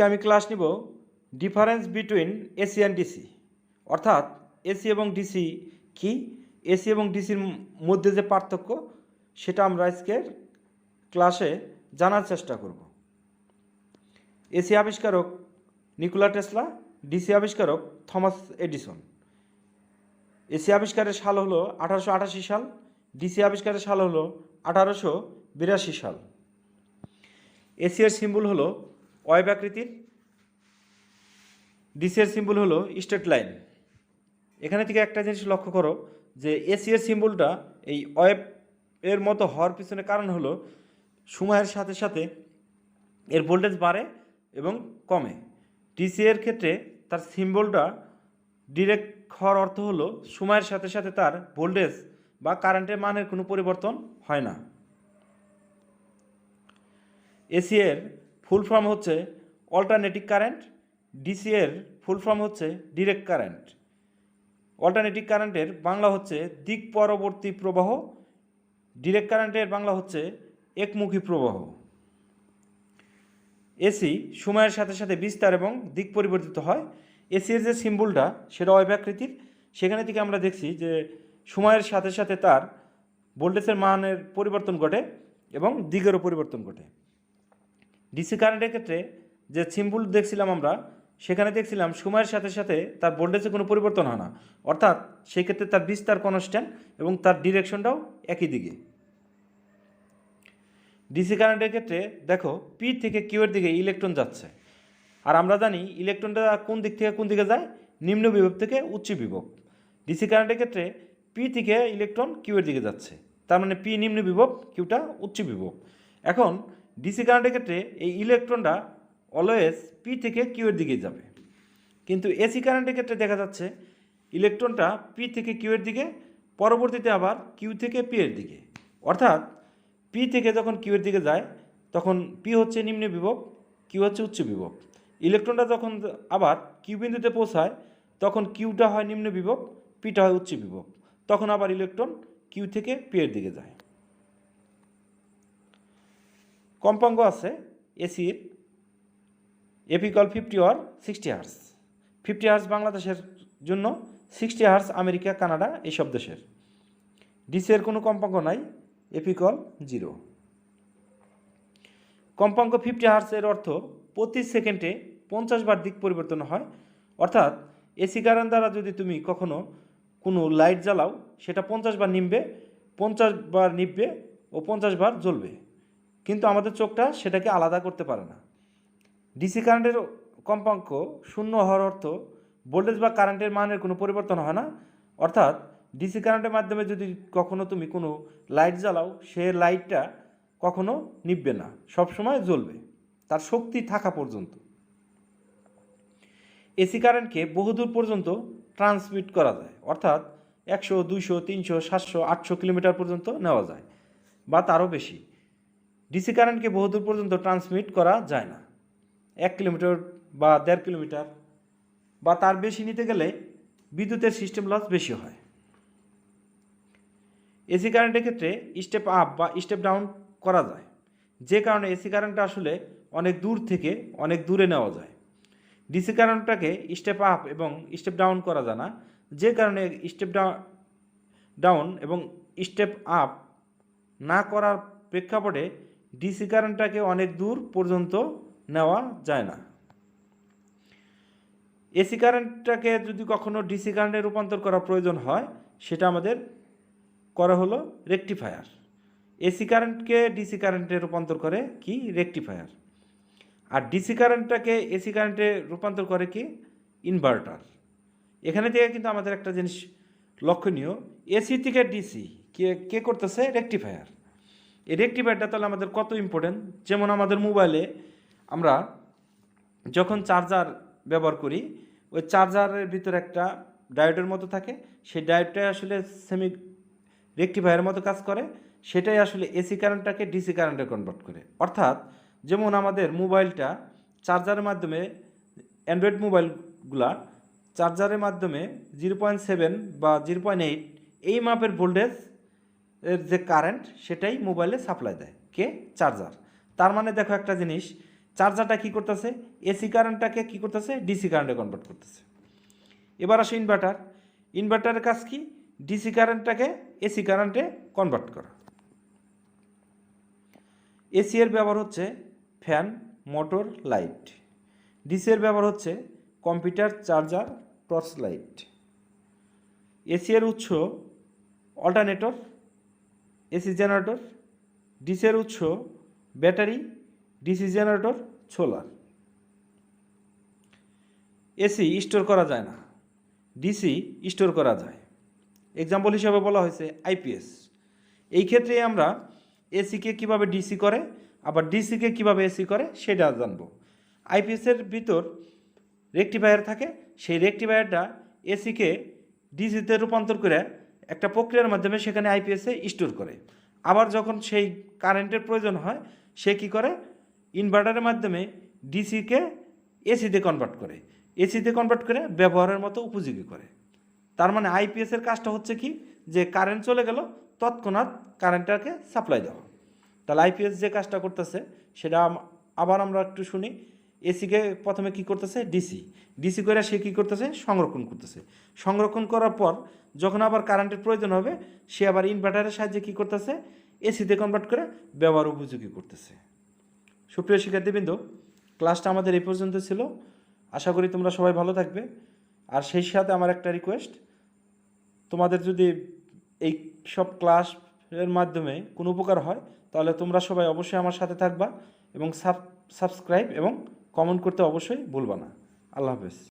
আজকে আমি ক্লাস নিব difference between AC and DC অর্থাৎ এসি এবং ডিসি কি? এসি এবং ডিসির মধ্যে যে পার্থক্য, সেটা আমরা আজকের ক্লাসে জানার চেষ্টা করব। এসি আবিষ্কারক নিকোলা টেসলা ডিসি আবিষ্কারক থমাস এডিসন। এসি আবিষ্কারের সাল হলো আঠারোশো আটাশি সাল ডিসি আবিষ্কারের সাল হলো আঠারোশো বিরাশি সাল। এসি এর সিম্বল হলো ওয়েব আকৃতির ডিসি এর সিম্বল হলো স্ট্রেট লাইন। এখানে থেকে একটা জিনিস লক্ষ্য করো যে এসি এর সিম্বলটা এই ওয়েব এর মতো হওয়ার পিছনে কারণ হলো সময়ের সাথে সাথে এর ভোল্টেজ বাড়ে এবং কমে। ডিসি এর ক্ষেত্রে তার সিম্বলটা ডিরেক্ট হওয়ার অর্থ হলো সময়ের সাথে সাথে তার ভোল্টেজ বা কারেন্টের মানের কোনো পরিবর্তন হয় না। এসি এর ফুল ফর্ম হচ্ছে অল্টারনেটিভ কারেন্ট ডিসি এর ফুল ফর্ম হচ্ছে ডিরেক্ট কারেন্ট অল্টারনেটিভ কারেন্টের বাংলা হচ্ছে দিক পরবর্তী প্রবাহ ডিরেক্ট কারেন্টের বাংলা হচ্ছে একমুখী প্রবাহ। এসি সময়ের সাথে সাথে বিস্তার এবং দিক পরিবর্তিত হয়। এসি এর যে সিম্বলটা সেটা অব্যাকৃতির। সেখানে থেকে আমরা দেখছি যে সময়ের সাথে সাথে তার ভোল্টেজের মানের পরিবর্তন ঘটে এবং দিকেরও পরিবর্তন ঘটে। ডিসি কারেন্টের ক্ষেত্রে যে সিম্বল দেখছিলাম আমরা, সেখানে দেখছিলাম সময়ের সাথে সাথে তার ভোল্টেজে কোনো পরিবর্তন হয় না। অর্থাৎ সেই ক্ষেত্রে তার বিস্তার কনস্ট্যান্ট এবং তার ডিরেকশনটাও একই দিকে। ডিসি কারেন্টের ক্ষেত্রে দেখো পি থেকে কিউ এর দিকে ইলেকট্রন যাচ্ছে। আর আমরা জানি ইলেকট্রনটা কোন দিক থেকে কোন দিকে যায়? নিম্ন বিভব থেকে উচ্চ বিভব। ডিসি কারেন্টের ক্ষেত্রে পি থেকে ইলেকট্রন কিউ এর দিকে যাচ্ছে। তার মানে পি নিম্ন বিভব কিউটা উচ্চ বিভব। এখন ডিসি কারেন্টের ক্ষেত্রে এই ইলেকট্রনটা অলওয়েজ পি থেকে কিউ এর দিকে যাবে। কিন্তু এসি কারেন্টের ক্ষেত্রে দেখা যাচ্ছে ইলেকট্রনটা পি থেকে কিউ এর দিকে, পরবর্তীতে আবার কিউ থেকে পি এর দিকে। অর্থাৎ পি থেকে যখন কিউ এর দিকে যায়, তখন পি হচ্ছে নিম্ন বিভব কিউ হচ্ছে উচ্চ বিভব। ইলেকট্রনটা যখন আবার কিউ বিন্দুতে পৌঁছায়, তখন কিউটা হয় নিম্ন বিভব পিটা হয় উচ্চ বিভব। তখন আবার ইলেকট্রন কিউ থেকে পি এর দিকে যায়। কম্পাঙ্গ আছে, এসির এপিকল fifty or sixty hertz fifty hertz বাংলাদেশের জন্য সিক্সটি হার্স আমেরিকা, কানাডা এইসব দেশের। ডিসের কোনো কম্পাঙ্ক নাই এপিকল জিরো কম্পাঙ্ক ফিফটি হার্সের অর্থ প্রতি সেকেন্ডে পঞ্চাশ বার দিক পরিবর্তন হয়। অর্থাৎ এসি কারেন্ট দ্বারা যদি তুমি কখনো কোনো লাইট জ্বালাও, সেটা পঞ্চাশ বার নিমবে, পঞ্চাশ বার নিববে ও পঞ্চাশ বার জ্বলবে। কিন্তু আমাদের চোখটা সেটাকে আলাদা করতে পারে না। ডিসি কারেন্টের কম্পাঙ্ক শূন্য হওয়ার অর্থ ভোল্টেজ বা কারেন্টের মানের কোনো পরিবর্তন হয় না। অর্থাৎ ডিসি কারেন্টের মাধ্যমে যদি কখনো তুমি কোনো লাইট জ্বালাও, সে লাইটটা কখনো নিববে না সব সময় জ্বলবে, তার শক্তি থাকা পর্যন্ত। এসি কারেন্টকে বহুদূর পর্যন্ত ট্রান্সমিট করা যায়, অর্থাৎ একশো, দুইশো, তিনশো, সাতশো, আটশো কিলোমিটার পর্যন্ত নেওয়া যায় বা তারও বেশি। ডিসি কারেন্টকে বহুদূর পর্যন্ত ট্রান্সমিট করা যায় না। এক কিলোমিটার বা দেড় কিলোমিটার বা তার বেশি নিতে গেলে বিদ্যুতের সিস্টেম লস বেশি হয়। এসি কারেন্টের ক্ষেত্রে স্টেপ আপ বা স্টেপ ডাউন করা যায়। যে কারণে এসি কারেন্টটা আসলে অনেক দূর থেকে অনেক দূরে নেওয়া যায়। ডিসি কারেন্টটাকে স্টেপ আপ এবং স্টেপ ডাউন করা যায় না। যে কারণে স্টেপ ডাউন এবং স্টেপ আপ না করার প্রেক্ষাপটে ডিসি কারেন্টটাকে অনেক দূর পর্যন্ত নেওয়া যায় না। এসি কারেন্টটাকে যদি কখনো ডিসি কারেন্টে রূপান্তর করা প্রয়োজন হয়, সেটা আমাদের করা হলো রেকটিফায়ার এসি কারেন্টকে ডিসি কারেন্টে রূপান্তর করে কি? রেকটিফায়ার আর ডিসি কারেন্টটাকে এসি কারেন্টে রূপান্তর করে কি? ইনভার্টার এখানে থেকে কিন্তু আমাদের একটা জিনিস লক্ষণীয়। এসি থেকে ডিসি কে কে করতেছে? রেকটিফায়ার এই রেকটিফায়ারটা তাহলে আমাদের কত ইম্পর্টেন্ট যেমন আমাদের মোবাইলে আমরা যখন চার্জার ব্যবহার করি, ওই চার্জারের ভিতরে একটা ডায়োডের মতো থাকে। সেই ডায়োডটাই আসলে সেমি রেকটিফায়ারের মতো কাজ করে। সেটাই আসলে এসি কারেন্টটাকে ডিসি কারেন্টে কনভার্ট করে। অর্থাৎ যেমন আমাদের মোবাইলটা চার্জারের মাধ্যমে অ্যান্ড্রয়েড মোবাইলগুলা চার্জারের মাধ্যমে জিরো পয়েন্ট সেভেন বা জিরো পয়েন্ট এইট এই মাপের ভোল্টেজ এর যে কারেন্ট সেটাই মোবাইলে সাপ্লাই দেয়। কে? চার্জার তার মানে দেখো একটা জিনিস চার্জারটা কি করতেছে? এসি কারেন্টটাকে কি করতেছে? ডিসি কারেন্টে কনভার্ট করতেছে। এবার আসে ইনভার্টার ইনভার্টারের কাজ কি? ডিসি কারেন্টটাকে এসি কারেন্টে কনভার্ট করা। এসি এর ব্যবহার হচ্ছে ফ্যান মোটর লাইট ডিসি এর ব্যবহার হচ্ছে computer charger torch light AC এর উৎস অল্টারনেটর এসি জেনারেটর ডিসি এর উৎস battery, DC generator solar AC store করা যায় না, ডিসি স্টোর করা যায়। এক্সাম্পল হিসাবে বলা হয়েছে আইপিএস এই ক্ষেত্রে আমরা এসিকে কীভাবে ডিসি করে, আবার ডিসিকে কীভাবে এসি করে, সেটা জানব। আইপিএসের ভিতর রেকটিফায়ার থাকে, সেই রেকটিফায়ারটা এসিকে ডিসিতে রূপান্তর করে একটা প্রক্রিয়ার মাধ্যমে সেখানে আইপিএসে স্টোর করে। আবার যখন সেই কারেন্টের প্রয়োজন হয়, সে কি করে? ইনভার্টারের মাধ্যমে ডিসিকে এসিতে কনভার্ট করে। এসিতে কনভার্ট করে ব্যবহারের মতো উপযোগী করে। তার মানে আইপিএসের কাজটা হচ্ছে কি? যে কারেন্ট চলে গেল, তৎক্ষণাৎ কারেন্টটাকে সাপ্লাই দেওয়া। তাহলে আইপিএস যে কাজটা করতেছে, সেটা আবার আমরা একটু শুনি। এসিকে প্রথমে কি করতেছে? ডিসি ডিসি করে সে কী করতেছে? সংরক্ষণ করতেছে। সংরক্ষণ করার পর যখন আবার কারেন্টের প্রয়োজন হবে, সে আবার ইনভার্টারের সাহায্যে কী করতেছে? এসিতে কনভার্ট করে ব্যবহার উপযোগী করতেছে। সুপ্রিয় শিক্ষার্থীবৃন্দ ক্লাসটা আমাদের এই পর্যন্ত ছিল। আশা করি তোমরা সবাই ভালো থাকবে। আর সেই সাথে আমার একটা রিকোয়েস্ট তোমাদের যদি এই সব ক্লাসের মাধ্যমে কোনো উপকার হয়, তাহলে তোমরা সবাই অবশ্যই আমার সাথে থাকবা এবং সাব সাবস্ক্রাইব এবং কমেন্ট করতে অবশ্যই ভুলবা না। আল্লাহ হাফেজ।